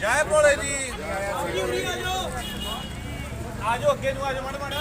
ਜੈ ਭੋਲੇ ਜੀ। ਆਜੋ ਅੱਗੇ ਨੂੰ ਆਜੋ ਮੜ ਮੜ।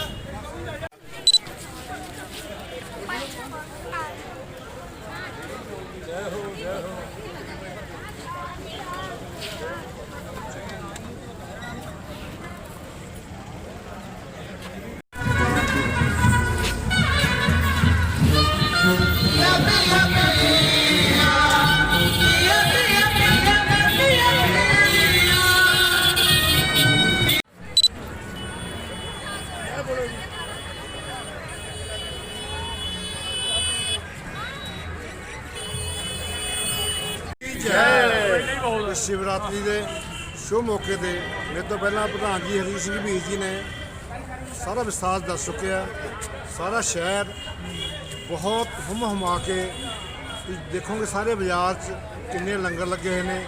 ਜੈ ਸ਼ਿਵਰਾਤਰੀ ਦੇ ਸ਼ੁਭ ਮੌਕੇ ਤੇ ਮੇਰੇ ਤੋਂ ਪਹਿਲਾਂ ਪ੍ਰਧਾਨ ਜੀ ਹਰੀ ਸਿੰਘ ਵੀਰ ਜੀ ਨੇ ਸਾਰਾ ਵਿਸਥਾਰ ਦੱਸ ਚੁੱਕਿਆ ਸਾਰਾ ਸ਼ਹਿਰ ਬਹੁਤ ਹੁਮ ਹੁਮਾ ਕੇ ਦੇਖੋਗੇ ਸਾਰੇ ਬਾਜ਼ਾਰ 'ਚ ਕਿੰਨੇ ਲੰਗਰ ਲੱਗੇ ਹੋਏ ਨੇ।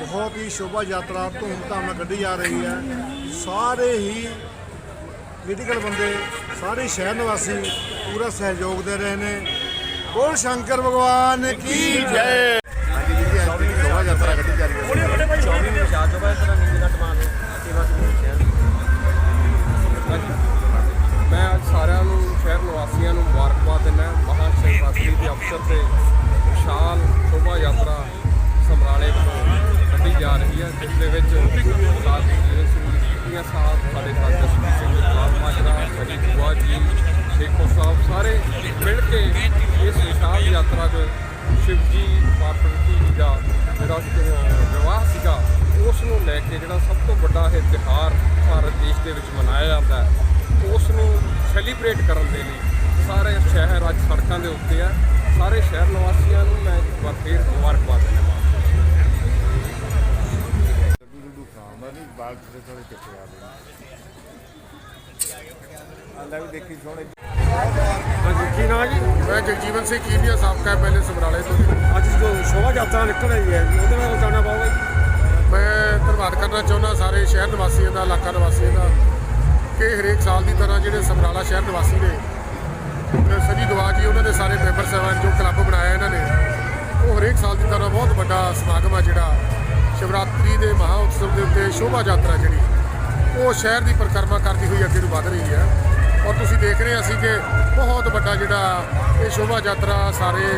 ਬਹੁਤ ਹੀ ਸ਼ੋਭਾ ਯਾਤਰਾ ਧੂਮ ਧਾਮ ਨਾਲ ਕੱਢੀ ਜਾ ਰਹੀ ਹੈ। ਸਾਰੇ ਹੀ ਪੋਲੀਟੀਕਲ ਬੰਦੇ ਸਾਰੇ ਸ਼ਹਿਰ ਨਿਵਾਸੀ ਪੂਰਾ ਸਹਿਯੋਗ ਦੇ ਰਹੇ ਨੇ। ਬੋਲ ਸ਼ੰਕਰ ਭਗਵਾਨ ਕੀ ਜੈ। ਹਾਂਜੀ ਜੀ ਅੱਜ ਦੀ ਸ਼ੋਭਾ ਯਾਤਰਾ ਕੱਢੀ ਜਾ ਰਹੀ ਹੈ ਮੈਂ ਅੱਜ ਸਾਰਿਆਂ ਨੂੰ, ਸ਼ਹਿਰ ਨਿਵਾਸੀਆਂ ਨੂੰ ਮੁਬਾਰਕਬਾਦ ਦਿੰਦਾ ਮਹਾਂ ਸ਼ਿਵਰਾਤਰੀ ਦੇ ਅਵਸਰ ਤੇ ਵਿਸ਼ਾਲ ਸ਼ੋਭਾ ਯਾਤਰਾ ਸਮਰਾਲੇ ਤੋਂ ਕੱਢੀ ਜਾ ਰਹੀ ਹੈ, ਜਿਸ ਦੇ ਵਿੱਚ ਸਰਦਾਰ ਜੀਵਨ ਸਿੰਘ ਸਾਹਿਬ ਸਾਡੇ ਸਾਥ ਜਸਪੀ ਸਿੰਘ ਲਾਲ ਮਾਜਰਾ ਸਾਡੀ ਜੀ ਸੇਖੋ ਸਾਹਿਬ ਸਾਰੇ ਮਿਲ ਕੇ ਇਸ ਵਿਸ਼ਾਲ ਯਾਤਰਾ 'ਚ ਸ਼ਿਵ ਜੀ ਪਾਰਵਤੀ ਜੀ ਦਾ ਜਿਹੜਾ ਵਿਵਾਹ ਸੀਗਾ ਉਸ ਨੂੰ ਲੈ ਕੇ ਜਿਹੜਾ ਸਭ ਤੋਂ ਵੱਡਾ ਇਹ ਤਿਉਹਾਰ ਭਾਰਤ ਦੇਸ਼ ਦੇ ਵਿੱਚ ਮਨਾਇਆ ਜਾਂਦਾ ਹੈ ਉਸ ਨੂੰ ਸੈਲੀਬ੍ਰੇਟ ਕਰਨ ਦੇ ਲਈ ਸਾਰੇ ਸ਼ਹਿਰ ਅੱਜ ਸੜਕਾਂ ਦੇ ਉੱਤੇ ਆ ਸਾਰੇ ਸ਼ਹਿਰ ਨਿਵਾਸੀਆਂ ਨੂੰ ਮੈਂ ਇੱਕ ਵਾਰ ਫੇਰ ਮੁਬਾਰਕਬਾਦ ਦਿੰਦਾ ਹਾਂ ਬਾਲ ਥੋੜੇ ਥੋੜੇ ਕਿੱਥੇ ਆ ਗਏ ਅੱਲਾ ਵੀ ਦੇਖੀ ਸੋਹਣੇ। ਹਾਂਜੀ ਕੀ ਜੀ? ਮੈਂ ਜਗਜੀਵਨ ਸਿੰਘ ਕੀਨੀਆ ਸਾਬਕਾ ਐਮਐਲਏ ਸਮਰਾਲੇ ਤੋਂ। ਅੱਜ ਜੋ ਸ਼ੋਭਾ ਯਾਤਰਾ ਨਿਕਲ ਰਹੀ ਹੈ ਉਹਦੇ ਨਾਲ ਜਾਣਾ ਪਾਊਗਾ ਜੀ ਮੈਂ ਧੰਨਵਾਦ ਕਰਨਾ ਚਾਹੁੰਦਾ ਸਾਰੇ ਸ਼ਹਿਰ ਨਿਵਾਸੀਆਂ ਦਾ ਇਲਾਕਾ ਨਿਵਾਸੀਆਂ ਦਾ ਕਿ ਹਰੇਕ ਸਾਲ ਦੀ ਤਰ੍ਹਾਂ ਜਿਹੜੇ ਸਮਰਾਲਾ ਸ਼ਹਿਰ ਨਿਵਾਸੀ ਨੇ ਸਨੀ ਗਵਾ ਜੀ ਉਹਨਾਂ ਦੇ ਸਾਰੇ ਮੈਂਬਰ ਸਾਹਿਬਾਨ ਜੋ ਕਲੱਬ ਬਣਾਇਆ ਇਹਨਾਂ ਨੇ ਉਹ ਹਰੇਕ ਸਾਲ ਦੀ ਤਰ੍ਹਾਂ ਬਹੁਤ ਵੱਡਾ ਸਮਾਗਮ ਆ ਜਿਹੜਾ ਸ਼ਿਵਰਾਤਰੀ ਦੇ ਮਹਾ ਉਤਸਵ ਦੇ ਉੱਤੇ ਸ਼ੋਭਾ ਯਾਤਰਾ ਜਿਹੜੀ ਉਹ ਸ਼ਹਿਰ ਦੀ ਪਰਿਕਰਮਾ ਕਰਦੀ ਹੋਈ ਅੱਗੇ ਨੂੰ ਵਧ ਰਹੀ ਹੈ। ਔਰ ਤੁਸੀਂ ਦੇਖ ਰਹੇ ਅਸੀਂ ਕਿ ਬਹੁਤ ਵੱਡਾ ਜਿਹੜਾ ਇਹ ਸ਼ੋਭਾ ਯਾਤਰਾ ਸਾਰੇ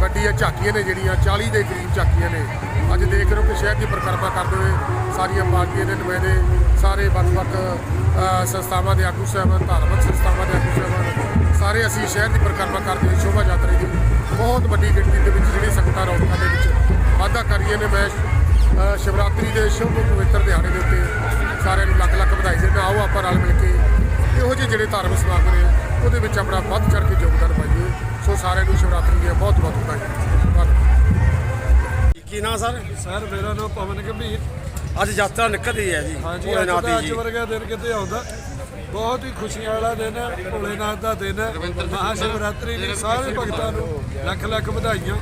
ਵੱਡੀਆਂ ਝਾਕੀਆਂ ਨੇ ਜਿਹੜੀਆਂ 40 ਦੇ ਕਰੀਬ ਝਾਕੀਆਂ ਨੇ। ਅੱਜ ਦੇਖ ਰਹੇ ਹੋ ਕਿ ਸ਼ਹਿਰ ਦੀ ਪਰਿਕਰਮਾ ਕਰਦੇ ਹੋਏ ਸਾਰੀਆਂ ਪਾਰਟੀਆਂ ਦੇ ਨੁਮਾਇੰਦੇ, ਸਾਰੇ ਵੱਖ-ਵੱਖ ਸੰਸਥਾਵਾਂ ਦੇ ਆਗੂ ਸਾਹਿਬਾਨ ਧਾਰਮਿਕ ਸੰਸਥਾਵਾਂ ਦੇ ਆਗੂ ਸਾਹਿਬਾਨ ਸਾਰੇ ਅਸੀਂ ਸ਼ਹਿਰ ਦੀ ਪਰਿਕਰਮਾ ਕਰਦੇ ਹੋਏ ਸ਼ੋਭਾ ਯਾਤਰਾ ਦੀ ਬਹੁਤ ਵੱਡੀ ਗਿਣਤੀ ਦੇ ਵਿੱਚ ਜਿਹੜੀ ਸੰਗਤਾਂ ਰੌਣਕਾਂ ਦੇ ਵਿੱਚ ਵਾਧਾ ਕਰ ਰਹੀਆਂ ਨੇ। ਮੈਂ ਸ਼ਿਵਰਾਤਰੀ ਦੇ ਸ਼ੁਭ ਪਵਿੱਤਰ ਦਿਹਾੜੇ ਦੇ ਉੱਤੇ ਆਪਾਂ ਰਲ ਮਿਲ ਕੇ ਇਹੋ ਜਿਹੇ ਜਿਹੜੇ ਧਾਰਮਿਕ ਸਮਾਗਮ ਨੇ ਉਹਦੇ ਵਿੱਚ ਆਪਣਾ ਵੱਧ ਚੜ੍ਹ ਕੇ ਯੋਗਦਾਨ ਪਾਈਏ। ਸੋ ਸਾਰਿਆਂ ਨੂੰ ਸ਼ਿਵਰਾਤਰੀ ਦੀਆਂ ਬਹੁਤ ਬਹੁਤ ਵਧਾਈਆਂ। ਧੰਨਵਾਦ। ਕੀ ਨਾਂ ਸਰ? ਸਰ ਮੇਰਾ ਨਾਮ ਪਵਨ ਗੰਭੀਰ। ਅੱਜ ਯਾਤਰਾ ਨਿਕਲਦੀ ਹੈ ਜੀ ਹਾਂਜੀ ਅੱਜ ਦਾ ਦੀ ਵਰਗਾ ਦਿਨ ਕਿਤੇ ਆਉਂਦਾ। ਬਹੁਤ ਹੀ ਖੁਸ਼ੀਆਂ ਵਾਲਾ ਦਿਨ ਹੈ ਭੋਲੇਨਾਥ ਦਾ ਦਿਨ ਹੈ। ਮਹਾ ਸ਼ਿਵਰਾਤਰੀ ਲਈ ਸਾਰੇ ਭਗਤਾਂ ਨੂੰ ਲੱਖ ਲੱਖ ਵਧਾਈਆਂ।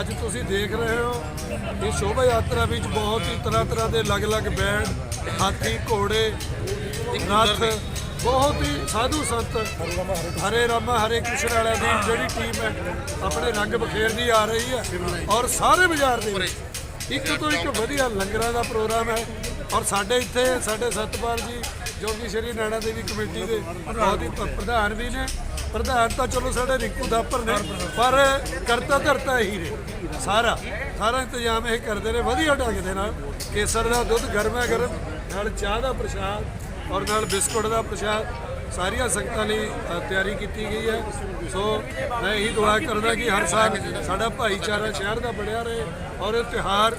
ਅੱਜ ਤੁਸੀਂ ਦੇਖ ਰਹੇ ਹੋ ਇਹ ਸ਼ੋਭਾ ਯਾਤਰਾ ਵਿੱਚ ਬਹੁਤ ਹੀ ਤਰ੍ਹਾਂ ਤਰ੍ਹਾਂ ਦੇ ਅਲੱਗ-ਅਲੱਗ ਬੈਂਡ ਹਾਥੀ, ਘੋੜੇ ਨਾਥ ਬਹੁਤ ਹੀ ਸਾਧੂ ਸੰਤ। ਹਰੇ ਰਾਮਾ, ਹਰੇ ਕ੍ਰਿਸ਼ਨ ਵਾਲਿਆਂ ਦੀ ਜਿਹੜੀ ਟੀਮ ਹੈ, ਆਪਣੇ ਰੰਗ ਬਖੇਰਦੀ ਆ ਰਹੀ ਹੈ ਔਰ ਸਾਰੇ ਬਾਜ਼ਾਰ ਦੇ ਵਿੱਚ। ਇੱਕ ਤੋਂ ਇੱਕ ਵਧੀਆ ਲੰਗਰਾਂ ਦਾ ਪ੍ਰੋਗਰਾਮ ਹੈ ਔਰ ਸਾਡੇ ਇੱਥੇ ਸਾਡੇ ਸਤਪਾਲ ਜੀ ਜੋ ਕਿ ਸ਼੍ਰੀ ਨੈਣਾ ਦੇਵੀ ਕਮੇਟੀ ਦੇ ਬਹੁਤ ਹੀ ਪ੍ਰਧਾਨ ਵੀ ਨੇ। ਪ੍ਰਧਾਨ ਤਾਂ ਚਲੋ ਸਾਡੇ ਰਿੰਕੂ ਦਾਪਰ ਨੇ, ਪਰ ਕਰਤਾ ਧਰਤਾ ਹੀ ਨੇ। ਸਾਰਾ ਸਾਰਾ ਇੰਤਜ਼ਾਮ ਇਹ ਕਰਦੇ ਨੇ ਵਧੀਆ ਢੰਗ ਦੇ ਨਾਲ। ਕੇਸਰ ਦਾ ਦੁੱਧ ਗਰਮਾ ਗਰਮ ਨਾਲ ਚਾਹ ਦਾ ਪ੍ਰਸ਼ਾਦ ਔਰ ਨਾਲ ਬਿਸਕੁਟ ਦਾ ਪ੍ਰਸ਼ਾਦ ਸਾਰੀਆਂ ਸੰਗਤਾਂ ਲਈ ਤਿਆਰੀ ਕੀਤੀ ਗਈ ਹੈ। ਸੋ ਮੈਂ ਇਹੀ ਦੁਆ ਕਰਦਾ ਕਿ ਹਰ ਸਾਲ ਸਾਡਾ ਭਾਈਚਾਰਾ ਸ਼ਹਿਰ ਦਾ ਬਣਿਆ ਰਹੇ ਔਰ ਇਹ ਤਿਉਹਾਰ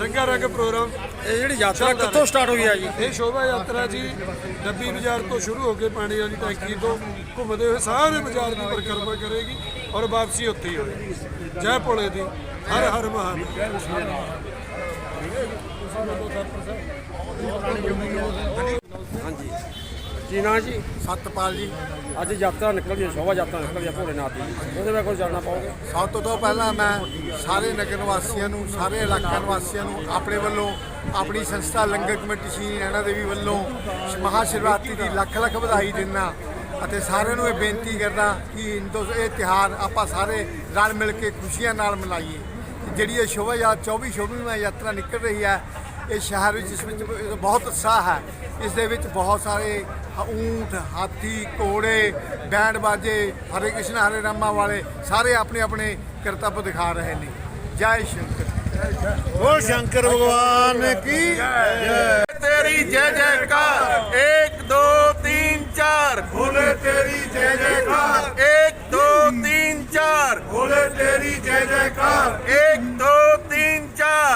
ਰੰਗਾ ਰੰਗ ਪ੍ਰੋਗਰਾਮ ਇਹ ਜਿਹੜੀ ਯਾਤਰਾ ਕਿੱਥੋਂ। ਸਟਾਰਟ ਹੋਈ ਹੈ ਜੀ? ਇਹ ਸ਼ੋਭਾ ਯਾਤਰਾ ਜੀ ਡੱਬੀ ਬਾਜ਼ਾਰ ਤੋਂ ਸ਼ੁਰੂ ਹੋ ਕੇ ਪਾਣੀ ਵਾਲੀ ਟੈਂਕੀ ਤੋਂ ਘੁੰਮਦੇ ਹੋਏ ਸਾਰੇ ਬਾਜ਼ਾਰ ਦੀ ਪਰਿਕਰਮਾ ਕਰੇਗੀ ਔਰ ਵਾਪਸੀ ਉੱਥੇ ਹੀ ਹੋਏਗੀ। ਜੈ ਭੋਲੇ ਦੀ ਹਰ ਹਰ ਮਹਾਦੇਵ ਹਾਂਜੀ। ਕੀ ਨਾਂ ਜੀ? ਸਤਪਾਲ ਜੀ। ਅੱਜ ਯਾਤਰਾ ਨਿਕਲਦੀ ਹੈ ਸ਼ੋਭਾ ਯਾਤਰਾ ਨਿਕਲਦੀ ਹੈ ਭੋਲੇ ਨਾਥ ਦੀ। ਉਹਦੇ ਬਾਰੇ ਕੁਝ ਜਾਣਨਾ ਪਾਓਗੇ ਸਭ ਤੋਂ ਤੋਂ ਪਹਿਲਾਂ ਮੈਂ ਸਾਰੇ ਨਗਰ ਵਾਸੀਆਂ ਨੂੰ ਸਾਰੇ ਇਲਾਕਾ ਨਿਵਾਸੀਆਂ ਨੂੰ ਆਪਣੇ ਵੱਲੋਂ ਆਪਣੀ ਸੰਸਥਾ ਲੰਗਰ ਕਮੇਟੀ ਸ਼੍ਰੀ ਨੈਣਾ ਦੇਵੀ ਵੱਲੋਂ ਮਹਾ ਸ਼ਿਵਰਾਤਰੀ ਦੀ ਲੱਖ ਲੱਖ ਵਧਾਈ ਦਿੰਦਾ ਅਤੇ ਸਾਰਿਆਂ ਨੂੰ ਇਹ ਬੇਨਤੀ ਕਰਦਾ ਕਿ ਇਹ ਤਿਹਾਰ ਆਪਾਂ ਸਾਰੇ ਰਲ ਮਿਲ ਕੇ ਖੁਸ਼ੀਆਂ ਨਾਲ ਮਨਾਈਏ। ਜਿਹੜੀ ਇਹ ਸ਼ੋਭਾ ਯਾਤ 24 ਸ਼ੋਭਾ ਯਾਤਰਾ ਨਿਕਲ ਰਹੀ ਹੈ ਇਹ ਸ਼ਹਿਰ ਵਿੱਚ ਜਿਸ ਵਿੱਚ ਬਹੁਤ ਉਤਸ਼ਾਹ ਹੈ। ਇਸ ਦੇ ਵਿੱਚ ਬਹੁਤ ਸਾਰੇ ਊਂਠ ਹਾਥੀ ਕੋੜੇ ਬੈਂਡ ਬਾਜੇ ਹਰੇ ਕ੍ਰਿਸ਼ਨ ਹਰੇ ਰਾਮਾ ਵਾਲੇ ਸਾਰੇ ਆਪਣੇ ਆਪਣੇ ਕਰਤੱਵ ਦਿਖਾ ਰਹੇ ਨੇ। ਜੈ ਸ਼ੰਕਰ। ਹੋ ਸ਼ੰਕਰ ਭਗਵਾਨ ਕੀ? ਤੇਰੀ ਜੈ ਜੈਕਾਰ 1 2 3 4 ਭੋਲੇ ਤੇਰੀ ਜੈ ਜੈਕਾਰ। 1 2 3 4 ਭੋਲੇ ਤੇਰੀ ਜੈ ਜੈਕਾਰ। 1 2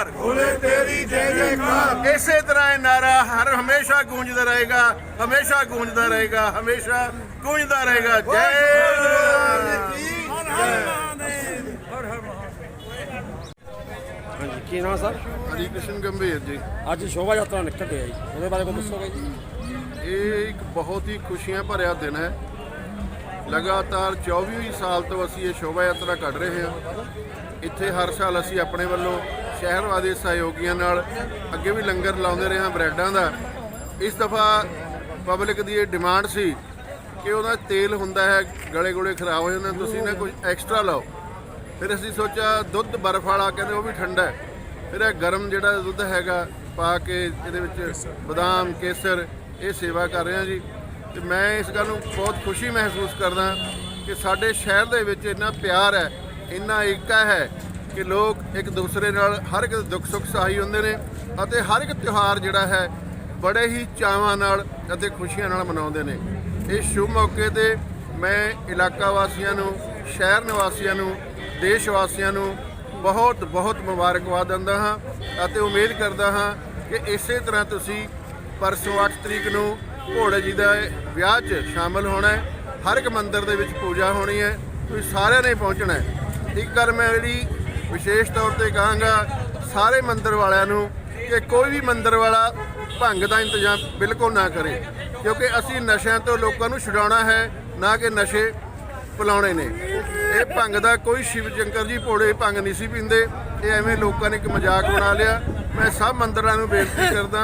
ਜੈਕਾਰ ਬੋਲੇ ਤੇਰੀ ਜੈ ਜੈਕਾਰ ਇਸੇ ਤਰ੍ਹਾਂ ਇਹ ਨਾਰਾ ਹਰ ਹਮੇਸ਼ਾ ਗੂੰਜਦਾ ਰਹੇਗਾ ਹਮੇਸ਼ਾ ਗੂੰਜਦਾ ਰਹੇਗਾ ਹਮੇਸ਼ਾ ਗੂੰਜਦਾ ਰਹੇਗਾ। ਜੈ ਕੀ ਨਾਮ ਸਰ? ਹਰੀ ਕ੍ਰਿਸ਼ਨ ਗੰਭੀਰ ਜੀ। ਅੱਜ ਸ਼ੋਭਾ ਯਾਤਰਾ ਨਿਕਲ ਰਹੀ ਹੈ ਜੀ। ਉਹਦੇ ਬਾਰੇ ਕੁਝ ਦੱਸੋਗੇ ਜੀ? ਇਹ ਇੱਕ ਬਹੁਤ ਹੀ ਖੁਸ਼ੀਆਂ ਭਰਿਆ ਦਿਨ ਹੈ। ਲਗਾਤਾਰ 24 ਸਾਲ ਤੋਂ ਅਸੀਂ ਇਹ ਸ਼ੋਭਾ ਯਾਤਰਾ ਕੱਢ ਰਹੇ ਹਾਂ। ਇੱਥੇ ਹਰ ਸਾਲ ਅਸੀਂ ਆਪਣੇ ਵੱਲੋਂ ਸ਼ਹਿਰ ਸਹਿਯੋਗੀਆਂ ਨਾਲ ਅੱਗੇ ਵੀ ਲੰਗਰ ਲਾਉਂਦੇ ਰਹੇ ਹਾਂ ਬ੍ਰੈਡਾਂ ਦਾ। ਇਸ ਦਫਾ ਪਬਲਿਕ ਦੀ ਇਹ ਡਿਮਾਂਡ ਸੀ ਕਿ ਉਹਦਾ ਤੇਲ ਹੁੰਦਾ ਹੈ, ਗਲੇ ਗੋਲੇ ਖਰਾਬ ਹੋ ਜਾਂਦੇ ਤੁਸੀਂ ਨਾ ਕੁਝ ਐਕਸਟਰਾ ਲਾਓ। ਫਿਰ ਅਸੀਂ ਸੋਚਿਆ, ਦੁੱਧ ਬਰਫ ਵਾਲਾ ਕਹਿੰਦੇ ਉਹ ਵੀ ਠੰਡਾ ਹੈ। ਫਿਰ ਇਹ ਗਰਮ ਜਿਹੜਾ ਦੁੱਧ ਹੈਗਾ, ਪਾ ਕੇ ਇਹਦੇ ਵਿੱਚ ਬਦਾਮ, ਕੇਸਰ, ਇਹ ਸੇਵਾ ਕਰ ਰਹੇ ਹਾਂ ਜੀ। ਤੇ ਮੈਂ ਇਸ ਗੱਲ ਨੂੰ ਬਹੁਤ ਖੁਸ਼ੀ ਮਹਿਸੂਸ ਕਰਦਾ ਕਿ ਸਾਡੇ ਸ਼ਹਿਰ ਦੇ ਵਿੱਚ ਇੰਨਾ ਪਿਆਰ ਹੈ, ਇੰਨਾ ਏਕਾ ਹੈ ਕਿ ਲੋਕ ਇੱਕ ਦੂਸਰੇ ਨਾਲ ਹਰ ਇੱਕ ਦੁੱਖ ਸੁੱਖ ਸਹਾਈ ਹੁੰਦੇ ਨੇ ਅਤੇ ਹਰ ਇੱਕ ਤਿਉਹਾਰ ਜਿਹੜਾ ਹੈ, ਬੜੇ ਹੀ ਚਾਵਾਂ ਨਾਲ ਅਤੇ ਖੁਸ਼ੀਆਂ ਨਾਲ ਮਨਾਉਂਦੇ ਨੇ। ਇਸ ਸ਼ੁਭ ਮੌਕੇ ਤੇ ਮੈਂ ਇਲਾਕਾ ਵਾਸੀਆਂ ਨੂੰ, ਸ਼ਹਿਰ ਨਿਵਾਸੀਆਂ ਨੂੰ, ਦੇਸ਼ ਵਾਸੀਆਂ ਨੂੰ ਬਹੁਤ ਬਹੁਤ ਮੁਬਾਰਕਬਾਦ ਦਿੰਦਾ ਹਾਂ ਅਤੇ ਉਮੀਦ ਕਰਦਾ ਹਾਂ ਕਿ ਇਸੇ ਤਰ੍ਹਾਂ ਤੁਸੀਂ ਪਰਸੋਂ 8 ਤਰੀਕ ਨੂੰ ਘੋੜੇ ਜੀ ਦਾ ਵਿਆਹ 'ਚ ਸ਼ਾਮਲ ਹੋਣਾ ਹੈ। ਹਰ ਇੱਕ ਮੰਦਿਰ ਦੇ ਵਿੱਚ ਪੂਜਾ ਹੋਣੀ ਹੈ। ਤੁਸੀਂ ਸਾਰਿਆਂ ਨੇ ਪਹੁੰਚਣਾ ਹੈ। ਇੱਕ ਗੱਲ ਮੈਂ ਜਿਹੜੀ ਵਿਸ਼ੇਸ਼ ਤੌਰ ਤੇ ਕਹਾਂਗਾ ਸਾਰੇ ਮੰਦਰ ਵਾਲਿਆਂ ਨੂੰ ਕਿ ਕੋਈ ਵੀ ਮੰਦਰ ਵਾਲਾ ਭੰਗ ਦਾ ਇੰਤਜ਼ਾਮ ਬਿਲਕੁਲ ਨਾ ਕਰੇ, ਕਿਉਂਕਿ ਅਸੀਂ ਨਸ਼ਿਆਂ ਤੋਂ ਲੋਕਾਂ ਨੂੰ ਛੁਡਾਉਣਾ ਹੈ, ਨਾ ਕਿ ਨਸ਼ੇ ਪਿਲਾਉਣੇ ਨੇ। ਇਹ ਭੰਗ ਦਾ ਕੋਈ ਸ਼ਿਵ ਸ਼ੰਕਰ ਜੀ ਭੋਲੇ ਭੰਗ ਨਹੀਂ ਸੀ ਪੀਂਦੇ। ਇਹ ਐਵੇਂ ਲੋਕਾਂ ਨੇ ਇੱਕ ਮਜ਼ਾਕ ਬਣਾ ਲਿਆ। ਮੈਂ ਸਭ ਮੰਦਰਾਂ ਨੂੰ ਬੇਨਤੀ ਕਰਦਾ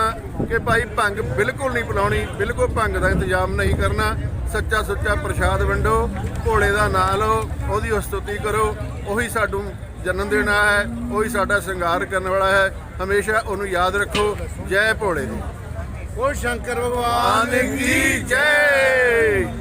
ਕਿ ਭਾਈ ਭੰਗ ਬਿਲਕੁਲ ਨਹੀਂ ਪਿਲਾਉਣੀ, ਬਿਲਕੁਲ ਭੰਗ ਦਾ ਇੰਤਜ਼ਾਮ ਨਹੀਂ ਕਰਨਾ। ਸੱਚਾ ਸੁੱਚਾ ਪ੍ਰਸ਼ਾਦ ਵੰਡੋ, ਭੋਲੇ ਦਾ ਨਾਂ ਲਓ, ਉਹਦੀ ਉਸਤੁਤੀ ਕਰੋ, ਉਹੀ ਸਾਨੂੰ ਜਨਮ ਦਿਨ ਆਇਆ ਹੈ ਉਹ ਹੀ ਸਾਡਾ ਸ਼ਿੰਗਾਰ ਕਰਨ ਵਾਲਾ ਹੈ। ਹਮੇਸ਼ਾ ਉਹਨੂੰ ਯਾਦ ਰੱਖੋ ਜੈ ਭੋਲੇ ਨੂੰ। ਉਹ ਸ਼ੰਕਰ ਭਗਵਾਨ ਕੀ ਜੈ।